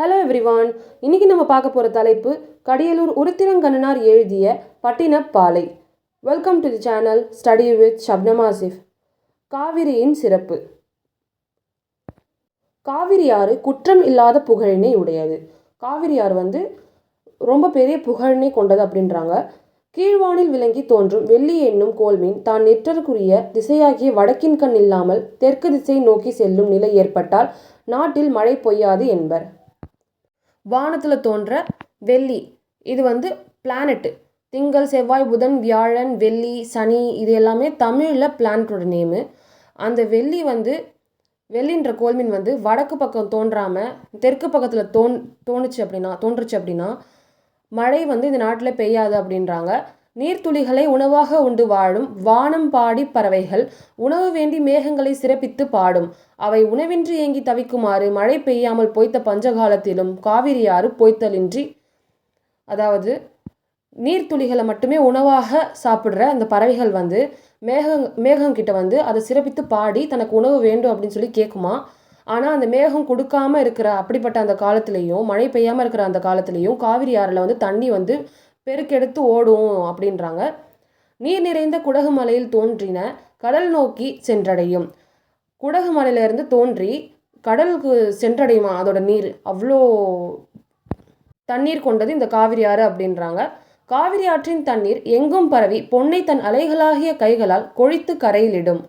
Hello everyone இன்னைக்கு நம்ம பார்க்க போகிற தலைப்பு கடியலூர் உருத்திரங்கண்ணனார் எழுதிய Pattinappalai. Welcome to the channel study with Shabnam Asif காவிரியின் சிறப்பு. காவிரியாறு குற்றம் இல்லாத புகழினை உடையது. காவிரியாறு வந்து ரொம்ப பெரிய புகழினை கொண்டது அப்படின்றாங்க. கீழ்வானில் விளங்கி தோன்றும் வெள்ளி என்னும் கோல்மீன் தான் நிற்றற்குரிய திசையாகிய வடக்கின் கண் இல்லாமல் தெற்கு திசை நோக்கி செல்லும் நிலை ஏற்பட்டால் நாட்டில் மழை பொய்யாது என்பர். வானத்தில் தோன்ற வெள்ளி. இது வந்து பிளானெட்டு திங்கள் செவ்வாய் புதன் வியாழன் வெள்ளி சனி இது எல்லாமே தமிழில் பிளானட்டோட நேமு அந்த வெள்ளி வந்து வெள்ளின்ற கோல்மீன் வந்து வடக்கு பக்கம் தோன்றாமல் தெற்கு பக்கத்தில் தோன் தோணுச்சு அப்படின்னா தோன்றுச்சு அப்படின்னா மழை வந்து இந்த நாட்டில் பெய்யாது அப்படின்றாங்க. நீர்த்துளிகளை உணவாக உண்டு வாழும் வானம் பாடி பறவைகள் உணவு வேண்டி மேகங்களை சிறப்பித்து பாடும். அவை உணவின்றி ஏங்கி தவிக்குமாறு மழை பெய்யாமல் பொய்த்த பஞ்சகாலத்திலும் காவிரியாறு பொய்த்தலின்றி அதாவது நீர்த்துளிகளை மட்டுமே உணவாக சாப்பிட்ற அந்த பறவைகள் வந்து மேகம் மேகங்கிட்ட வந்து அதை சிறப்பித்து பாடி தனக்கு உணவு வேண்டும் அப்படின்னு சொல்லி கேட்குமா ஆனால் அந்த மேகம் கொடுக்காம இருக்கிற அப்படிப்பட்ட அந்த காலத்துலேயும் மழை பெய்யாமல் இருக்கிற அந்த காலத்துலேயும் காவிரி ஆறில் வந்து தண்ணி வந்து பெருக்கெடுத்து ஓடும் அப்படின்றாங்க. நீர் நிறைந்த குடகு மலையில் தோன்றின கடல் நோக்கி சென்றடையும். குடகு மலையிலேருந்து தோன்றி கடலுக்கு சென்றடையுமா? அதோட நீர் அவ்வளோ தண்ணீர் கொண்டது இந்த காவிரி ஆறு அப்படின்றாங்க. காவிரி ஆற்றின் தண்ணீர் எங்கும் பரவி பொன்னை தன் அலைகளாகிய கைகளால் கொழித்து கரையிலிடும்.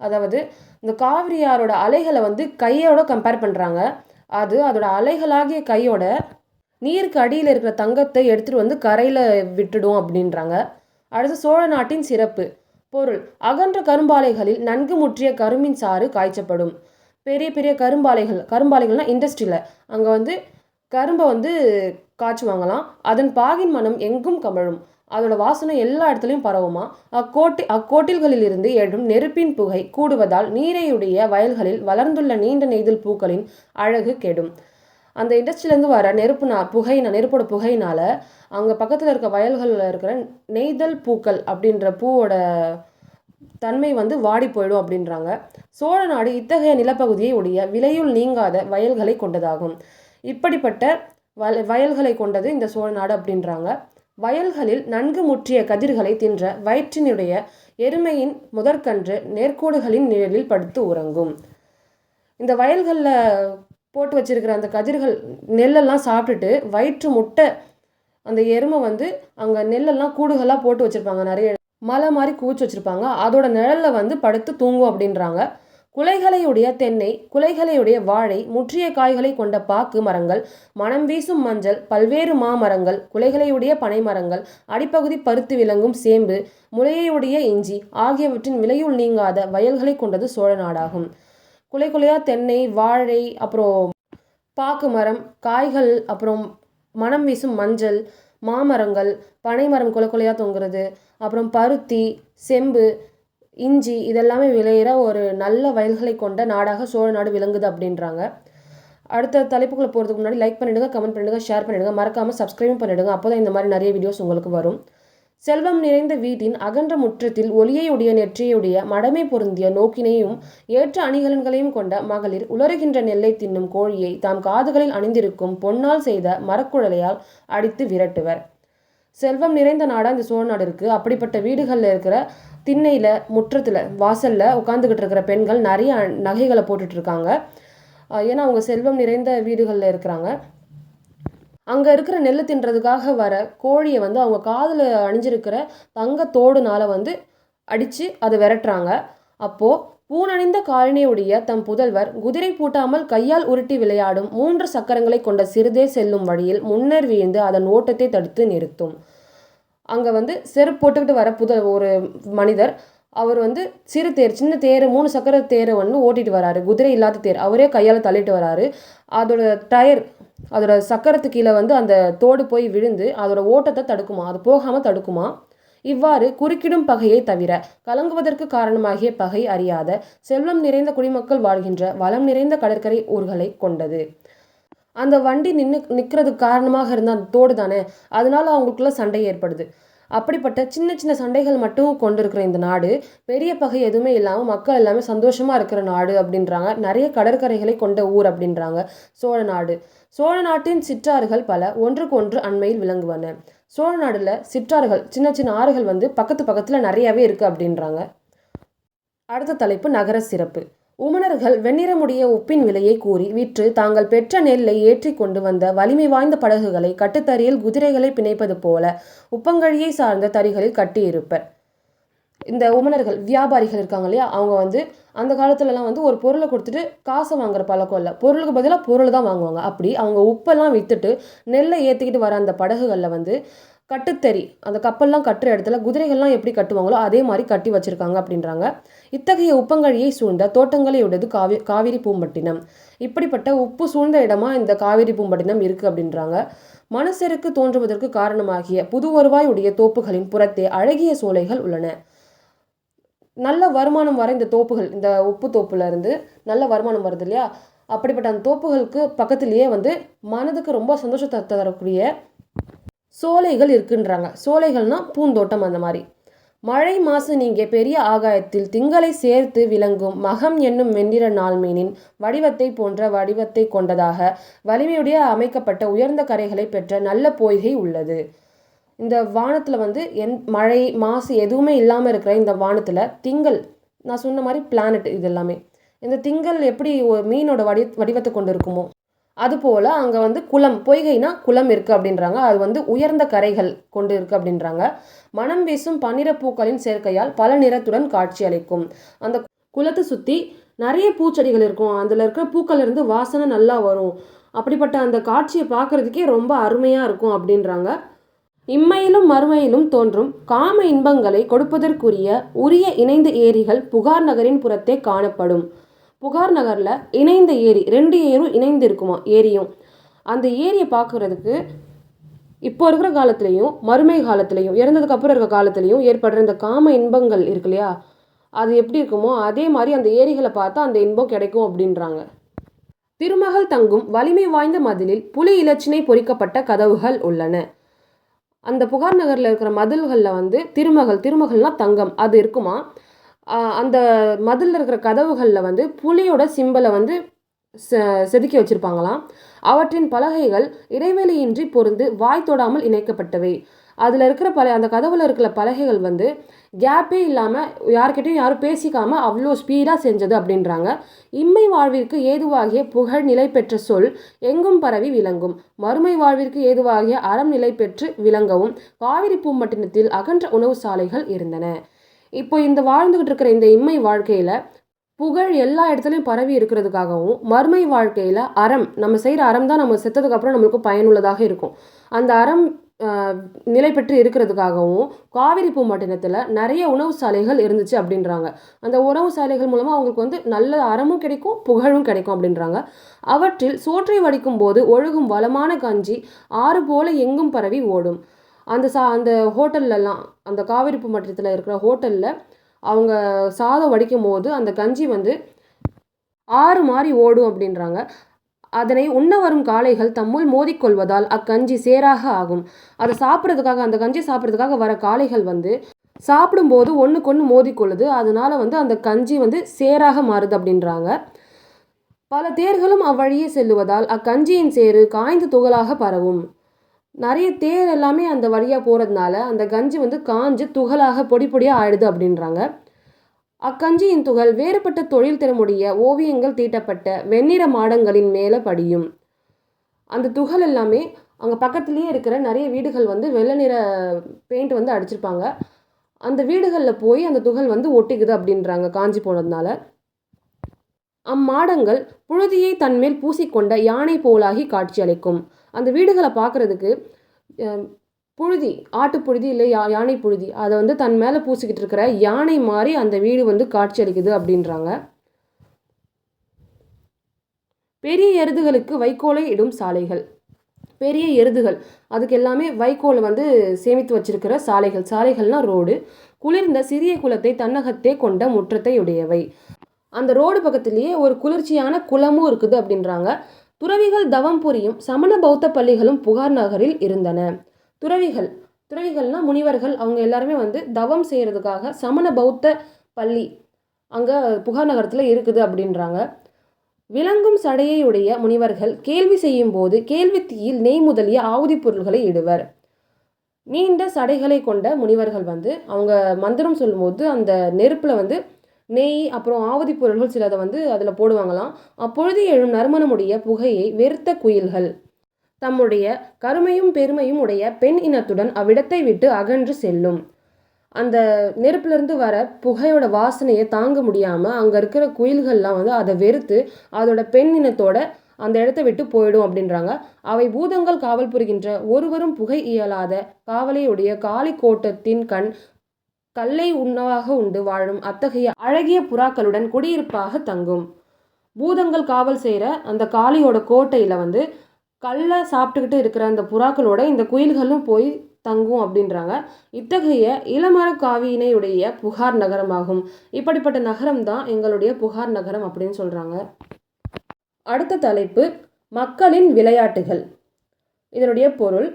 அதாவது இந்த காவிரி ஆறோட அலைகளை வந்து கையோட கம்பேர் பண்ணுறாங்க அது அதோட அலைகளாகிய கையோட நீருக்கு அடியில் இருக்கிற தங்கத்தை எடுத்துகிட்டு வந்து கரையில் விட்டுடும் அப்படின்றாங்க. அடுத்து சோழ நாட்டின் சிறப்பு. பொருள். அகன்ற கரும்பாலைகளில் நன்கு முற்றிய கரும்பின் சாறு காய்ச்சப்படும். பெரிய பெரிய கரும்பாலைகள். கரும்பாலைகள்னால் இண்டஸ்ட்ரியில் அங்கே வந்து கரும்பை வந்து காய்ச்சுவாங்களாம். அதன் பாகின் மனம் எங்கும் கமழும். அதோட வாசனை எல்லா இடத்துலையும் பரவுமா? அக்கோட்டி அக்கோட்டில்களிலிருந்து எழும் நெருப்பின் புகை கூடுவதால் நீரையுடைய வயல்களில் வளர்ந்துள்ள நீண்ட நெய்தல் பூக்களின் அழகு கெடும். அந்த இண்டஸ்ட்ரியிலேருந்து வர நெருப்பு நா புகை நெருப்போட புகையினால் அங்கே பக்கத்தில் இருக்க வயல்களில் இருக்கிற நெய்தல் பூக்கள் அப்படின்ற பூவோட தன்மை வந்து வாடி போயிடும் அப்படின்றாங்க. சோழ நாடு இத்தகைய நிலப்பகுதியை உடைய விலையுள் நீங்காத வயல்களை கொண்டதாகும். இப்படிப்பட்ட வய வயல்களை கொண்டது இந்த சோழ நாடு அப்படின்றாங்க. வயல்களில் நன்கு முற்றிய கதிர்களை தின்ற வயிற்றினுடைய எருமையின் முதற்கன்று நேர்கோடுகளின் நிழலில் படுத்து உறங்கும். இந்த வயல்களில் போட்டு வச்சிருக்கிற அந்த கதிர்கள் நெல்லெல்லாம் சாப்பிட்டுட்டு வயிற்று முட்டை அந்த எருமை வந்து அங்கே நெல்லெல்லாம் கூடுகளாக போட்டு வச்சுருப்பாங்க. நிறைய மலை மாதிரி குவிச்சு வச்சுருப்பாங்க. அதோட நிழலில் வந்து படுத்து தூங்கும் அப்படின்றாங்க. குலைகளையுடைய தென்னை குலைகளையுடைய வாழை முற்றிய காய்களை கொண்ட பாக்கு மரங்கள் மனம் வீசும் மஞ்சள் பல்வேறு மாமரங்கள் குலைகளையுடைய பனை மரங்கள் அடிப்பகுதி பருத்து விளங்கும் சேம்பு முளையுடைய இஞ்சி ஆகியவற்றின் விலையுள் நீங்காத வயல்களை கொண்டது சோழ நாடாகும். குலை குலையாக தென்னை வாழை அப்புறம் பாக்கு மரம் காய்கள் அப்புறம் மனம் வீசும் மஞ்சள் மாமரங்கள் பனைமரம் குலை குலையாக தொங்குறது அப்புறம் பருத்தி செம்பு இஞ்சி இதெல்லாமே விளையிற ஒரு நல்ல வயல்களை கொண்ட நாடாக சோழ நாடு விளங்குது அப்படின்றாங்க. அடுத்த தலைப்புக்குள்ளே போகிறதுக்கு முன்னாடி லைக் பண்ணிவிடுங்க கமெண்ட் பண்ணிவிடுங்க ஷேர் பண்ணிவிடுங்க மறக்காமல் சப்ஸ்கிரைபும் பண்ணிவிடுங்க அப்போ தான் இந்த மாதிரி நிறைய வீடியோஸ் உங்களுக்கு வரும். செல்வம் நிறைந்த வீட்டின் அகன்ற முற்றத்தில் ஒளியையுடைய நெற்றியுடைய மடமை பொருந்திய நோக்கினையும் ஏற்ற அணிகலன்களையும் கொண்ட மகளிர் உலருகின்ற நெல்லை தின்னும் கோழியை தாம் காதுகளில் அணிந்திருக்கும் பொன்னால் செய்த மரக்குழலையால் அடித்து விரட்டுவர். செல்வம் நிறைந்த நாடா இந்த சோழ நாடு இருக்குது அப்படிப்பட்ட வீடுகளில் இருக்கிற திண்ணையில் முற்றத்தில் வாசலில் உட்காந்துக்கிட்டு இருக்கிற பெண்கள் நிறைய நகைகளை போட்டுட்ருக்காங்க ஏன்னா அவங்க செல்வம் நிறைந்த வீடுகளில் இருக்கிறாங்க. அங்கே இருக்கிற நெல் தின்றதுக்காக வர கோழியை வந்து அவங்க காதில் அணிஞ்சிருக்கிற தங்கத்தோடுனால் வந்து அடித்து அதை விரட்டுறாங்க. அப்போது பூனணிந்த காலனியுடைய தம் புதல்வர் குதிரை பூட்டாமல் கையால் உருட்டி விளையாடும் மூன்று சக்கரங்களை கொண்ட சிறுதே செல்லும் வழியில் முன்னர் வீழ்ந்து அதன் ஓட்டத்தை தடுத்து நிறுத்தும். அங்கே வந்து செருப்பு போட்டுக்கிட்டு வர புத ஒரு மனிதர் அவர் வந்து சிறு தேர் சின்ன தேர் மூணு சக்கர தேரை வந்து ஓட்டிட்டு வராரு. குதிரை இல்லாத தேர். அவரே கையால் தள்ளிட்டு வராரு. அதோட டயர் அதோட சக்கரத்து கீழே வந்து அந்த தோடு போய் விழுந்து அதோட ஓட்டத்தை தடுக்குமா? அது போகாமல் தடுக்குமா? இவ்வாறு குறுக்கிடும் பகையை தவிர கலங்குவதற்கு காரணமாகிய பகை அறியாத செல்வம் நிறைந்த குடிமக்கள் வாழ்கின்ற வளம் நிறைந்த கடற்கரை ஊர்களை கொண்டது. அந்த வண்டி நின்று நிற்கிறதுக்கு காரணமாக இருந்த அந்த தோடு தானே அதனால அவங்களுக்குள்ள சண்டை ஏற்படுது. அப்படிப்பட்ட சின்ன சின்ன சண்டைகள் மட்டும் கொண்டிருக்கிற இந்த நாடு பெரிய பகை எதுவுமே இல்லாமல் மக்கள் எல்லாமே சந்தோஷமாக இருக்கிற நாடு அப்படின்றாங்க. நிறைய கடற்கரைகளை கொண்ட ஊர் அப்படின்றாங்க சோழ நாடு. சோழ நாட்டின் சிற்றாறுகள் பல ஒன்றுக்கு ஒன்று அண்மையில் விளங்குவன. சோழ நாடுல சிற்றாறுகள் சின்ன சின்ன ஆறுகள் வந்து பக்கத்து பக்கத்தில் நிறையவே இருக்குது அப்படின்றாங்க. அடுத்த தலைப்பு நகர சிறப்பு. உமணர்கள் வெண்ணிறமுடைய உப்பின் விலையை கூறி விற்று தாங்கள் பெற்ற நெல்லை ஏற்றி கொண்டு வந்த வலிமை வாய்ந்த படகுகளை கட்டுத்தறியில் குதிரைகளை பிணைப்பது போல உப்பங்கழியை சார்ந்த தறிகளில் கட்டியிருப்பர். இந்த உமணர்கள் வியாபாரிகள் இருக்காங்க இல்லையா? அவங்க வந்து அந்த காலத்துலலாம் வந்து ஒரு பொருளை கொடுத்துட்டு காசை வாங்குற பழக்கம் இல்லை. பொருளுக்கு பதிலாக பொருள் தான் வாங்குவாங்க. அப்படி அவங்க உப்பெல்லாம் விற்றுட்டு நெல்லை ஏற்றிக்கிட்டு வர அந்த படகுகளில் வந்து கட்டுத்தறி அந்த கப்பல்லாம் கட்டுற இடத்துல குதிரைகள்லாம் எப்படி கட்டுவாங்களோ அதே மாதிரி கட்டி வச்சிருக்காங்க அப்படின்றாங்க. இத்தகைய உப்பங்கழியை சூழ்ந்த தோட்டங்களை உடையது காவி காவிரி பூம்பட்டினம். இப்படிப்பட்ட உப்பு சூழ்ந்த இடமா இந்த காவிரி பூம்பட்டினம் இருக்கு அப்படின்றாங்க. மனுஷருக்கு தோன்றுவதற்கு காரணமாகிய புது வருவாய் உடைய தோப்புகளின் புறத்தே அழகிய சோலைகள் உள்ளன. நல்ல வருமானம் வர இந்த தோப்புகள் இந்த உப்பு தோப்புல இருந்து நல்ல வருமானம் வருது இல்லையா? அப்படிப்பட்ட அந்த தோப்புகளுக்கு பக்கத்திலேயே வந்து மனதுக்கு ரொம்ப சந்தோஷத்தை தரக்கூடிய சோலைகள் இருக்குன்றாங்க. சோலைகள்னா பூந்தோட்டம் அந்த மாதிரி. மழை மாசு நீங்க பெரிய ஆகாயத்தில் திங்களை சேர்த்து விளங்கும் மகம் என்னும் வெண்ணிற நாள்மீனின் வடிவத்தை போன்ற வடிவத்தை கொண்டதாக வலிமையுடைய அமைக்கப்பட்ட உயர்ந்த கரைகளை பெற்ற நல்ல பொய்கை உள்ளது. இந்த வானத்தில் வந்து என் மழை மாசு எதுவுமே இல்லாமல் இருக்கிற இந்த வானத்தில் திங்கள் நான் சொன்ன மாதிரி பிளானட் இது எல்லாமே. இந்த திங்கள் எப்படி மீனோட வடி வடிவத்தை கொண்டு இருக்குமோ? அதுபோல் அங்கே வந்து குளம் பொய்கைனா குளம் இருக்குது அப்படின்றாங்க. அது வந்து உயர்ந்த கரைகள் கொண்டு இருக்குது அப்படின்றாங்க. மனம் வீசும் பன்னிற பூக்களின் சேர்க்கையால் பல நிறத்துடன் காட்சி அளிக்கும். அந்த குளத்தை சுற்றி நிறைய பூச்செடிகள் இருக்கும். அதில் இருக்கிற பூக்கள் இருந்து வாசனை நல்லா வரும். அப்படிப்பட்ட அந்த காட்சியை பார்க்குறதுக்கே ரொம்ப அருமையாக இருக்கும் அப்படின்றாங்க. இம்மையிலும் மறுமையிலும் தோன்றும் காம இன்பங்களை கொடுப்பதற்குரிய உரிய இணைந்த ஏரிகள் புகார் நகரின் புறத்தே காணப்படும். புகார் நகரில் இணைந்த ஏரி ரெண்டு ஏரும் இணைந்து இருக்குமா? ஏரியும். அந்த ஏரியை பார்க்குறதுக்கு இப்போ இருக்கிற காலத்துலேயும் மறுமை காலத்துலேயும் இறந்ததுக்கப்புறம் இருக்கிற இருக்க காலத்துலேயும் ஏற்படுற இந்த காம இன்பங்கள் இருக்கு இல்லையா? அது எப்படி இருக்குமோ அதே மாதிரி அந்த ஏரிகளை பார்த்தா அந்த இன்பம் கிடைக்கும் அப்படின்றாங்க. திருமகள் தங்கும் வலிமை வாய்ந்த மதிலில் புலி இலச்சினை பொறிக்கப்பட்ட கதவுகள் உள்ளன. அந்த புகார் நகரில் இருக்கிற மதில்களில் வந்து திருமகள் திருமகள்னா தங்கம். அது இருக்குமா? அந்த மதிலில் இருக்கிற கதவுகளில் வந்து புலியோட சிம்பலை வந்து செ செதுக்கி வச்சுருப்பாங்களாம். அவற்றின் பலகைகள் இடைவெளியின்றி பொருந்து வாய் தொடாமல் இணைக்கப்பட்டவை. அதில் இருக்கிற பல அந்த கதவில் இருக்கிற பலகைகள் வந்து கேப்பே இல்லாமல் யார்கிட்டையும் யாரும் பேசிக்காமல் அவ்வளோ ஸ்பீடாக செஞ்சது அப்படின்றாங்க. இம்மை வாழ்விற்கு ஏதுவாகிய புகழ் நிலை பெற்ற சொல் எங்கும் பரவி விளங்கும். மறுமை வாழ்விற்கு ஏதுவாகிய அறம் நிலை பெற்று விளங்கவும் காவிரி பூம்பட்டினத்தில் அகன்ற உணவு சாலைகள் இருந்தன. இப்போ இந்த வாழ்ந்துகிட்டு இருக்கிற இந்த இம்மை வாழ்க்கையில் புகழ் எல்லா இடத்துலையும் பரவி இருக்கிறதுக்காகவும் மறுமை வாழ்க்கையில் அறம் நம்ம செய்கிற அறம் தான் நம்ம செத்ததுக்கப்புறம் நம்மளுக்கு பயனுள்ளதாக இருக்கும். அந்த அறம் நிலை பெற்று இருக்கிறதுக்காகவும் காவிரி பூம்பட்டினத்தில் நிறைய உணவு சாலைகள் இருந்துச்சு அப்படின்றாங்க. அந்த உணவு சாலைகள் மூலமாக அவங்களுக்கு வந்து நல்ல அறமும் கிடைக்கும் புகழும் கிடைக்கும் அப்படின்றாங்க. அவற்றில் சோற்றை வடிக்கும் போது ஒழுகும் வளமான கஞ்சி ஆறு போல எங்கும் பரவி ஓடும். அந்த சா அந்த ஹோட்டல்லலாம் அந்த காவிரிப்பு மட்டத்தில் இருக்கிற ஹோட்டலில் அவங்க சாதம் வடிக்கும் போது அந்த கஞ்சி வந்து ஆறு மாதிரி ஓடும் அப்படின்றாங்க. அதனை உண்ண வரும் காளைகள் தம்முள் மோதிக்கொள்வதால் அக்கஞ்சி சேராக ஆகும். அதை சாப்பிட்றதுக்காக அந்த கஞ்சி சாப்பிட்றதுக்காக வர காளைகள் வந்து சாப்பிடும்போது ஒன்றுக்கொன்று மோதிக்கொள்ளுது. அதனால வந்து அந்த கஞ்சி வந்து சேராக மாறுது அப்படின்றாங்க. பல தேர்களும் அவ்வழியே செல்லுவதால் அக்கஞ்சியின் சேறு காய்ந்து துகளாக பரவும். நிறைய தேர் எல்லாமே அந்த வழியாக போகிறதுனால அந்த கஞ்சி வந்து காஞ்சு துகளாக பொடி பொடியாக ஆயிடுது அப்படின்றாங்க. அக்கஞ்சியின் துகள் வேறுபட்ட தொழில் திறமுடைய ஓவியங்கள் தீட்டப்பட்ட வெண்ணிற மாடங்களின் மேலே படியும். அந்த துகள் எல்லாமே அங்கே பக்கத்துலேயே இருக்கிற நிறைய வீடுகள் வந்து வெள்ளை நிற பெயிண்ட் வந்து அடிச்சிருப்பாங்க. அந்த வீடுகளில் போய் அந்த துகள் வந்து ஒட்டிக்குது அப்படின்றாங்க காஞ்சி போனதுனால. அம்மாடங்கள் புழுதியை தன்மேல் பூசிக்கொண்ட யானை போலாகி காட்சியளிக்கும். அந்த வீடுகளை பார்க்குறதுக்கு புழுதி ஆட்டு புழுதி இல்லை யா யானை புழுதி அதை வந்து தன் மேலே பூசிக்கிட்டு இருக்கிற யானை மாதிரி அந்த வீடு வந்து காட்சியளிக்குது அப்படின்றாங்க. பெரிய எருதுகளுக்கு வைக்கோலை இடும் சாலைகள். பெரிய எருதுகள் அதுக்கு எல்லாமே வைக்கோலை வந்து சேமித்து வச்சிருக்கிற சாலைகள். சாலைகள்னால் ரோடு. குளிர்ந்த சிறிய குளத்தை தன்னகத்தே கொண்ட முற்றத்தை உடையவை. அந்த ரோடு பக்கத்திலேயே ஒரு குளிர்ச்சியான குளமும் இருக்குது அப்படின்றாங்க. துறவிகள் தவம் புரியும் சமண பௌத்த பள்ளிகளும் புகார் நகரில் இருந்தன. துறவிகள் துறவிகள்னா முனிவர்கள் அவங்க எல்லாருமே வந்து தவம் செய்கிறதுக்காக சமண பௌத்த பள்ளி அங்கே புகார் நகரத்தில் இருக்குது அப்படின்றாங்க. விளங்கும் சடையையுடைய முனிவர்கள் கேள்வி செய்யும் போது கேள்வித்தீயில் நெய் முதலிய ஆவுதி பொருள்களை இடுவர். நீண்ட சடைகளை கொண்ட முனிவர்கள் வந்து அவங்க மந்திரம் சொல்லும்போது அந்த நெருப்பில் வந்து நெய் அப்புறம் ஆவதி பொருள்கள் சிலதை வந்து அதில் போடுவாங்களாம். அப்பொழுது எழும் நறுமணமுடைய புகையை வெறுத்த குயில்கள். தம்முடைய கருமையும் பெருமையும் உடைய பெண் இனத்துடன் அவ்விடத்தை விட்டு அகன்று செல்லும். அந்த நெருப்பிலிருந்து வர புகையோட வாசனையை தாங்க முடியாமல் அங்கே இருக்கிற குயில்கள்லாம் வந்து அதை வெறுத்து அதோட பெண் இனத்தோட அந்த இடத்த விட்டு போயிடும் அப்படின்றாங்க. அவை பூதங்கள் காவல் புரிகின்ற ஒருவரும் புகை இயலாத காவலையுடைய காளி கோட்டத்தின் கண் கல்லை உணவாக உண்டு வாழும் அத்தகைய அழகிய புறாக்களுடன் குடியிருப்பாக தங்கும். பூதங்கள் காவல் செய்கிற அந்த காளியோட கோட்டையில் வந்து கல்லை சாப்பிட்டுக்கிட்டு இருக்கிற அந்த புறாக்களோட இந்த குயில்களும் போய் தங்கும் அப்படின்றாங்க. இத்தகைய இளமர காவியினையுடைய புகார் நகரமாகும். இப்படிப்பட்ட நகரம் தான் எங்களுடைய புகார் நகரம் அப்படின்னு சொல்கிறாங்க அடுத்த தலைப்பு மக்களின் விளையாட்டுகள். இதனுடைய பொருள்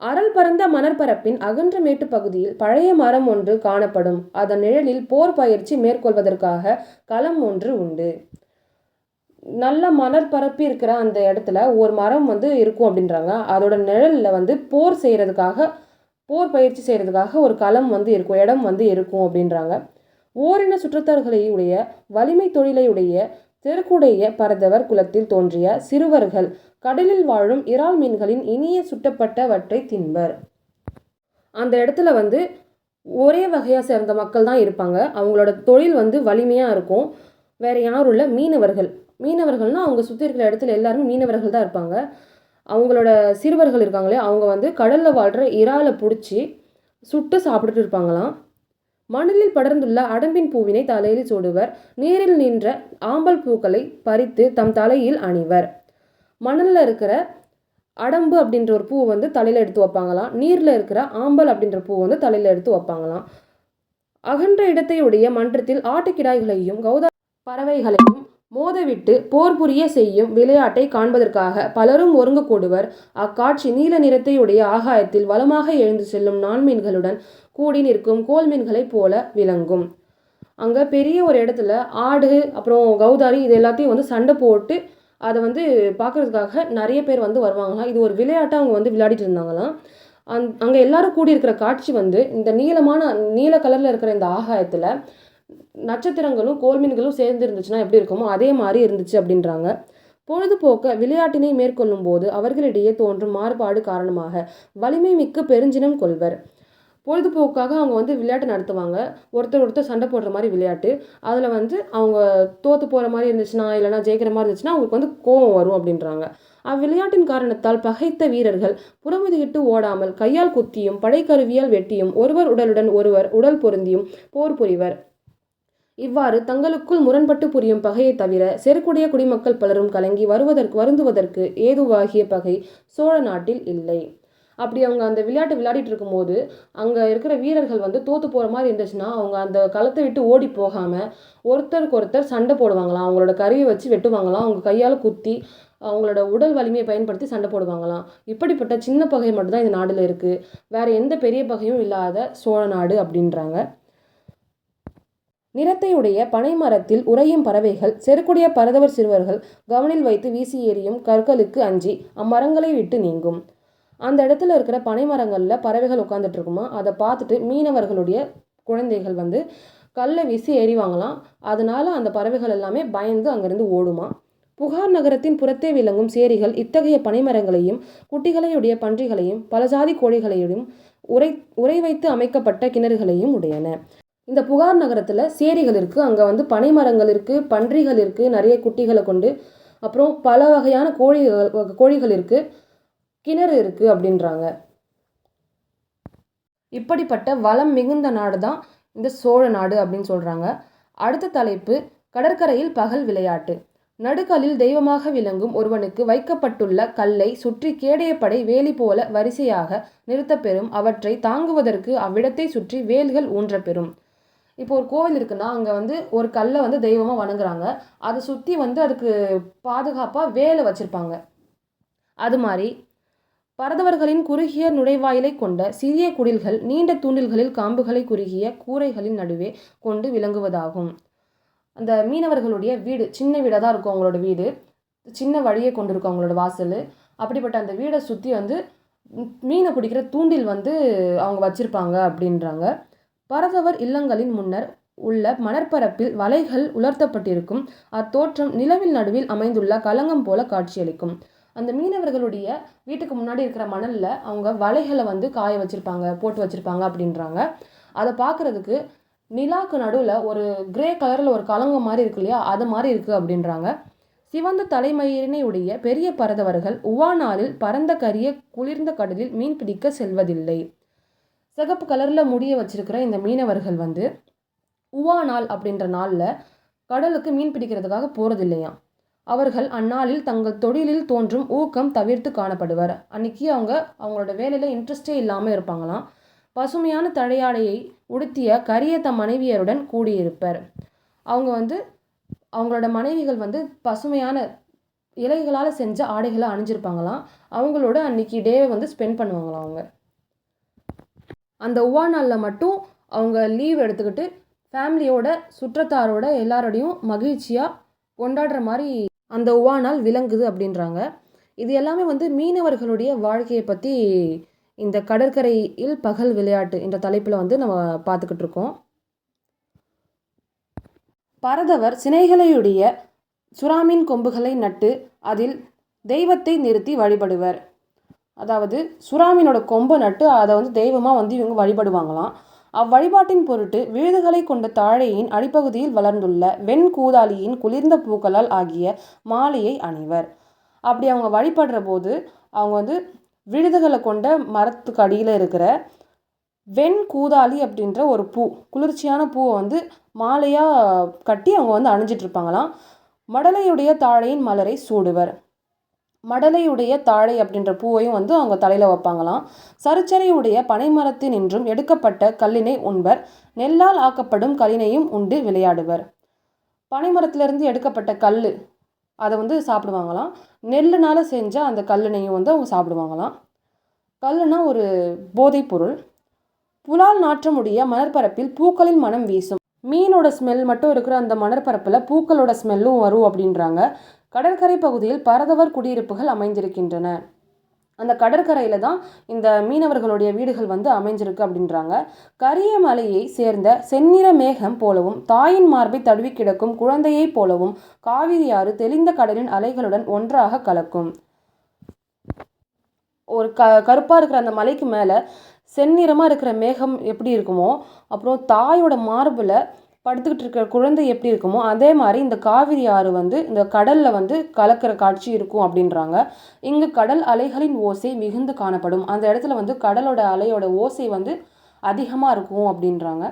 அறல் பரந்த மணற்பரப்பின் அகன்ற மேட்டு பகுதியில் பழைய மரம் ஒன்று காணப்படும். அதன் நிழலில் போர் பயிற்சி மேற்கொள்வதற்காக களம் ஒன்று உண்டு. நல்ல மணற்பரப்பு இருக்கிற அந்த இடத்துல ஒரு மரம் வந்து இருக்கும் அப்படின்றாங்க. அதோட நிழலில் வந்து போர் செய்கிறதுக்காக போர் பயிற்சி செய்கிறதுக்காக ஒரு களம் வந்து இருக்கும் இடம் வந்து இருக்கும் அப்படின்றாங்க. ஓரின சுற்றத்தார்களையுடைய வலிமை தொழிலையுடைய தெருக்குடைய பரதவர் குலத்தில் தோன்றிய சிறுவர்கள் கடலில் வாழும் இறால் மீன்களின் இனிய சுட்டப்பட்டவற்றை தின்பர். அந்த இடத்துல வந்து ஒரே வகையாக சேர்ந்த மக்கள் தான் இருப்பாங்க. அவங்களோட தொழில் வந்து வலிமையாக இருக்கும். வேறு யாரும் இல்லை மீனவர்கள். மீனவர்கள்னால் அவங்க சுற்றி இருக்கிற இடத்துல எல்லாருமே மீனவர்கள் தான் இருப்பாங்க. அவங்களோட சிறுவர்கள் இருக்காங்களே அவங்க வந்து கடலில் வாழ்கிற இறாலை பிடிச்சி சுட்டு சாப்பிட்டுட்டு இருப்பாங்களாம். மணலில் படர்ந்துள்ள அடம்பின் பூவினை தலையில் சூடுவர். நீரில் நின்ற ஆம்பல் பூக்களை பறித்து தம் தலையில் அணிவர். மணலில் இருக்கிற அடம்பு அப்படின்ற ஒரு பூ வந்து தலையில் எடுத்து வைப்பாங்களாம். நீரில் இருக்கிற ஆம்பல் அப்படின்ற பூ வந்து தலையில் எடுத்து வைப்பாங்களாம். அகன்ற இடத்தையுடைய மன்றத்தில் ஆட்டுக்கிடாய்களையும் கௌதா பறவைகளையும் மோதவிட்டு போர் புரிய செய்யும் விளையாட்டை காண்பதற்காக பலரும் ஒருங்கு கூடுவர் அக்காட்சி நீல நிறத்தையுடைய ஆகாயத்தில் வளமாக எழுந்து செல்லும் நான்மீன்களுடன் கூடி நிற்கும் கோல் மீன்களைப் போல விளங்கும். அங்கே பெரிய ஒரு இடத்துல ஆடு அப்புறம் கௌதாரி இது எல்லாத்தையும் வந்து சண்டை போட்டு அதை வந்து பார்க்குறதுக்காக நிறைய பேர் வந்து வருவாங்களாம். இது ஒரு விளையாட்டாக அவங்க வந்து விளையாடிட்டு இருந்தாங்களாம். அந் அங்கே எல்லாரும் கூடியிருக்கிற காட்சி வந்து இந்த நீளமான நீல கலரில் இருக்கிற இந்த ஆகாயத்தில் நட்சத்திரங்களும் கோல்மீன்களும் சேர்ந்து இருந்துச்சுன்னா எப்படி இருக்குமோ அதே மாதிரி இருந்துச்சு அப்படின்றாங்க. பொழுதுபோக்க விளையாட்டினை மேற்கொள்ளும் போது அவர்களிடையே தோன்றும் மாறுபாடு காரணமாக வலிமை மிக்க பெருஞ்சினம் கொள்வர். பொழுதுபோக்காக அவங்க வந்து விளையாட்டு நடத்துவாங்க. ஒருத்தர் ஒருத்தர் சண்டை போடுற மாதிரி விளையாட்டு. அதில் வந்து அவங்க தோற்று போகிற மாதிரி இருந்துச்சுன்னா இல்லைனா ஜெயிக்கிற மாதிரி இருந்துச்சுன்னா அவங்களுக்கு வந்து கோபம் வரும் அப்படின்றாங்க. அவ்விளையாட்டின் காரணத்தால் பகைத்த வீரர்கள் புறமுதுகிட்டு ஓடாமல் கையால் குத்தியும் படைக்கருவியால் வெட்டியும் ஒருவர் உடலுடன் ஒருவர் உடல் பொருந்தியும் போர் புரிவர். இவ்வாறு தங்களுக்குள் முரண்பட்டு புரியும் பகையை தவிர செருக்குடைய குடிமக்கள் பலரும் கலங்கி வருவதற்கு வருந்துவதற்கு ஏதுவாகிய பகை சோழ நாட்டில் இல்லை. அப்படி அவங்க அந்த விளையாட்டு விளையாடிட்டு இருக்கும்போது அங்கே இருக்கிற வீரர்கள் வந்து தோற்று போகிற மாதிரி இருந்துச்சுன்னா அவங்க அந்த களத்தை விட்டு ஓடி போகாமல் ஒருத்தருக்கு ஒருத்தர் சண்டை போடுவாங்களாம். அவங்களோட கருவியை வச்சு வெட்டுவாங்களாம். அவங்க கையால் குத்தி அவங்களோட உடல் வலிமையை பயன்படுத்தி சண்டை போடுவாங்களாம். இப்படிப்பட்ட சின்ன பகை மட்டும்தான் இந்த நாட்டில் இருக்குது வேறு எந்த பெரிய பகையும் இல்லாத சோழ நாடு அப்படின்றாங்க. நிறத்தையுடைய பனை மரத்தில் உறையும் பறவைகள் செருக்குடைய பரதவர் சிறுவர்கள் கவனில் வைத்து வீசி எறியும் கற்களுக்கு அஞ்சி அம்மரங்களை விட்டு நீங்கும். அந்த இடத்துல இருக்கிற பனை மரங்களில் பறவைகள் உட்காந்துட்டு இருக்குமா அதை பார்த்துட்டு மீனவர்களுடைய குழந்தைகள் வந்து கல்லை வீசி எறிவாங்களாம். அதனால அந்த பறவைகள் எல்லாமே பயந்து அங்கேருந்து ஓடுமா? புகார் நகரத்தின் புறத்தே விளங்கும் சேரிகள் இத்தகைய பனைமரங்களையும் குட்டிகளையுடைய பன்றிகளையும் பல ஜாதி கோழிகளையும் உரை உரை வைத்து அமைக்கப்பட்ட கிணறுகளையும் உடையன. இந்த புகார் நகரத்தில் சேரிகள் இருக்குது அங்கே வந்து பனை மரங்கள் இருக்குது பன்றிகள் இருக்குது நிறைய குட்டிகளை கொண்டு அப்புறம் பல வகையான கோழிகள் கோழிகள் இருக்குது கிணறு இருக்குது அப்படின்றாங்க. இப்படிப்பட்ட வளம் மிகுந்த நாடு தான் இந்த சோழ நாடு அப்படின்னு சொல்கிறாங்க அடுத்த தலைப்பு கடற்கரையில் பகல் விளையாட்டு. நடுக்கலில் தெய்வமாக விளங்கும் ஒருவனுக்கு வைக்கப்பட்டுள்ள கல்லை சுற்றி கேடயப்படை வேலி போல வரிசையாக நிறுத்தப்பெறும். அவற்றை தாங்குவதற்கு அவ்விடத்தை சுற்றி வேல்கள் ஊன்றப்பெறும். இப்போ ஒரு கோவில் இருக்குன்னா அங்கே வந்து ஒரு கல்லை வந்து தெய்வமாக வணங்குறாங்க. அதை சுற்றி வந்து அதுக்கு பாதுகாப்பாக வேலை வச்சுருப்பாங்க. அது மாதிரி பரதவர்களின் குறுகிய நுழைவாயிலை கொண்ட சிறிய குடில்கள் நீண்ட தூண்டில்களில் காம்புகளை குறுகிய கூரைகளின் நடுவே கொண்டு விளங்குவதாகும். அந்த மீனவர்களுடைய வீடு சின்ன வீடாக தான் இருக்கும் அவங்களோட வீடு. சின்ன வழியை கொண்டு இருக்கும் அவங்களோட வாசல். அப்படிப்பட்ட அந்த வீடை சுற்றி வந்து மீனை பிடிக்கிற தூண்டில் வந்து அவங்க வச்சுருப்பாங்க அப்படின்றாங்க. பரதவர் இல்லங்களின் முன்னர் உள்ள மணற்பரப்பில் வலைகள் உலர்த்தப்பட்டிருக்கும். அத்தோற்றம் நிலவில் நடுவில் அமைந்துள்ள கலங்கம் போல காட்சியளிக்கும். அந்த மீனவர்களுடைய வீட்டுக்கு முன்னாடி இருக்கிற மணலில் அவங்க வலைகளை வந்து காய வச்சுருப்பாங்க போட்டு வச்சுருப்பாங்க அப்படின்றாங்க. அதை பார்க்குறதுக்கு நிலாக்கு நடுவில் ஒரு கிரே கலரில் ஒரு கலங்கம் மாதிரி இருக்கு இல்லையா? அது மாதிரி இருக்குது அப்படின்றாங்க. சிவந்த தலைமயிரினையுடைய பெரிய பரதவர்கள் உவா நாளில் பரந்த கரிய குளிர்ந்த கடலில் மீன் பிடிக்க செல்வதில்லை. சிகப்பு கலரில் முடிய வச்சிருக்கிற இந்த மீனவர்கள் வந்து உவா நாள் அப்படின்ற நாளில் கடலுக்கு மீன் பிடிக்கிறதுக்காக போகிறது இல்லையா அவர்கள் அந்நாளில் தங்கள் தொழிலில் தோன்றும் ஊக்கம் தவிர்த்து காணப்படுவர். அன்னைக்கு அவங்க அவங்களோட வேலையில் இன்ட்ரெஸ்டே இல்லாமல் இருப்பாங்களாம். பசுமையான தழையாடையை உடுத்திய கரிய தம் மனைவியருடன் கூடியிருப்பர். அவங்க வந்து அவங்களோட மனைவிகள் வந்து பசுமையான இலைகளால் செஞ்ச ஆடைகளை அணிஞ்சிருப்பாங்களாம். அவங்களோட அன்னைக்கு டேவை வந்து ஸ்பெண்ட் பண்ணுவாங்களாம் அவங்க. அந்த உவா நாளில் மட்டும் அவங்க லீவ் எடுத்துக்கிட்டு ஃபேமிலியோட சுற்றத்தாரோட எல்லாரோடையும் மகிழ்ச்சியாக கொண்டாடுற மாதிரி அந்த உவா நாள் விளங்குது அப்படின்றாங்க. இது எல்லாமே வந்து மீனவர்களுடைய வாழ்க்கையை பற்றி இந்த கடற்கரையில் பகல் விளையாட்டு என்ற தலைப்பில் வந்து நம்ம பார்த்துக்கிட்டு இருக்கோம். பரதவர் சினைகளையுடைய சுறாமீன் கொம்புகளை நட்டு அதில் தெய்வத்தை நிறுத்தி வழிபடுவர். அதாவது சுறாமீனோட கொம்பை நட்டு அதை வந்து தெய்வமாக வந்து இவங்க வழிபடுவாங்களாம். அவ்வழிபாட்டின் பொருட்டு விழுதுகளை கொண்ட தாழையின் அடிப்பகுதியில் வளர்ந்துள்ள வெண் கூதாலியின் குளிர்ந்த பூக்களால் ஆகிய மாலையை அணிவர். அப்படி அவங்க வழிபடுற போது அவங்க வந்து விழுதுகளை கொண்ட மரத்துக்கு அடியில் இருக்கிற வெண் கூதாலி அப்படின்ற ஒரு பூ குளிர்ச்சியான பூவை வந்து மாலையாக கட்டி அவங்க வந்து அணிஞ்சிட்டு இருப்பாங்களாம். மடலையுடைய தாழையின் மலரை சூடுவர். மடலையுடைய தாழை அப்படின்ற பூவையும் வந்து அவங்க தலையில் வைப்பாங்களாம். சருச்சரையுடைய பனைமரத்தினின்றும் எடுக்கப்பட்ட கல்லினை உண்பர். நெல்லால் ஆக்கப்படும் கல்லினையும் உண்டு விளையாடுவர். பனைமரத்திலிருந்து எடுக்கப்பட்ட கல் அதை வந்து சாப்பிடுவாங்களாம். நெல்லுனால செஞ்ச அந்த கல்லினையும் வந்து அவங்க சாப்பிடுவாங்களாம். கல்லுனா ஒரு போதைப் பொருள். புலால் நாற்றமுடைய மணற்பரப்பில் பூக்களின் மனம் வீசும். மீனோட ஸ்மெல் மட்டும் இருக்கிற அந்த மணற்பரப்பில் பூக்களோட ஸ்மெல்லும் வரும் அப்படின்றாங்க. கடற்கரை பகுதியில் பரதவர் குடியிருப்புகள் அமைந்திருக்கின்றன. அந்த கடற்கரையில் தான் இந்த மீனவர்களுடைய வீடுகள் வந்து அமைஞ்சிருக்கு அப்படின்றாங்க. கரிய மலையை சேர்ந்த செந்நிற மேகம் போலவும் தாயின் மார்பை தழுவி கிடக்கும் குழந்தையைப் போலவும் காவிரி ஆறு தெளிந்த கடலின் அலைகளுடன் ஒன்றாக கலக்கும். ஒரு க கருப்பாக இருக்கிற அந்த மலைக்கு மேலே செந்நிறமாக இருக்கிற மேகம் எப்படி இருக்குமோ அப்புறம் தாயோட மார்பில் படுத்துக்கிட்டு இருக்கிற குழந்தை எப்படி இருக்குமோ அதே மாதிரி இந்த காவிரி ஆறு வந்து இந்த கடலில் வந்து கலக்கிற காட்சி இருக்கும் அப்படின்றாங்க. இங்கு கடல் அலைகளின் ஓசை மிகுந்து காணப்படும். அந்த இடத்துல வந்து கடலோட அலையோட ஓசை வந்து அதிகமாக இருக்கும் அப்படின்றாங்க.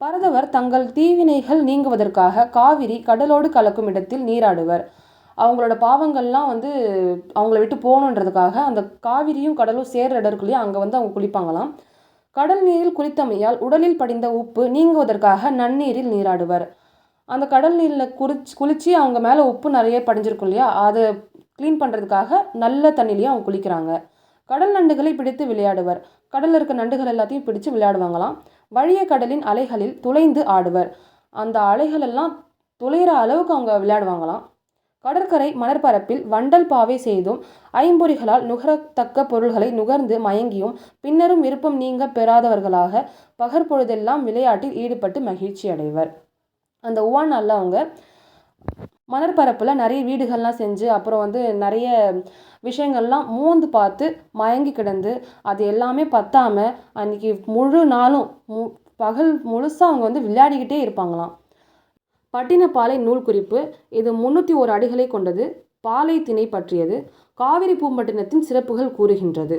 பரதவர் தங்கள் தீவினைகள் நீங்குவதற்காக காவிரி கடலோடு கலக்கும் இடத்தில் நீராடுவர். அவங்களோட பாவங்கள்லாம் வந்து அவங்கள விட்டு போகணுன்றதுக்காக அந்த காவிரியும் கடலும் சேர்ற இடம் அங்கே வந்து அவங்க குளிப்பாங்களாம். கடல் நீரில் குளித்தமையால் உடலில் படிந்த உப்பு நீங்குவதற்காக நன்னீரில் நீராடுவர். அந்த கடல் நீரில் குறிச்சு குளித்து அவங்க மேலே உப்பு நிறைய படிஞ்சிருக்கும் இல்லையா? அதை க்ளீன் பண்ணுறதுக்காக நல்ல தண்ணிலையும் அவங்க குளிக்கிறாங்க. கடல் நண்டுகளை பிடித்து விளையாடுவர். கடலில் இருக்க நண்டுகள் எல்லாத்தையும் பிடிச்சு விளையாடுவாங்களாம். வழிய கடலின் அலைகளில் துளைந்து ஆடுவர். அந்த அலைகள் எல்லாம் துளையிற அளவுக்கு அவங்க விளையாடுவாங்களாம். கடற்கரை மணற்பரப்பில் வண்டல் பாவை செய்தும் ஐம்பொறிகளால் நுகரத்தக்க பொருள்களை நுகர்ந்து மயங்கியும் பின்னரும் விருப்பம் நீங்க பெறாதவர்களாக பகற்பொழுதெல்லாம் விளையாட்டில் ஈடுபட்டு மகிழ்ச்சி அடைவர். அந்த உவா நாளில் அவங்க மணற்பரப்பில் நிறைய வீடுகள்லாம் செஞ்சு அப்புறம் வந்து நிறைய விஷயங்கள்லாம் மூந்து பார்த்து மயங்கி கிடந்து அது எல்லாமே பத்தாமல் அன்றைக்கி முழு நாளும் மு பகல் முழுசாக அவங்க வந்து விளையாடிக்கிட்டே இருப்பாங்களாம். பட்டினப்பாலை நூல் குறிப்பு இது முன்னூற்றி ஓர் அடிகளை கொண்டது. பாலை திணை பற்றியது. காவிரி பூம்பட்டினத்தின் சிறப்புகள் கூறுகின்றது.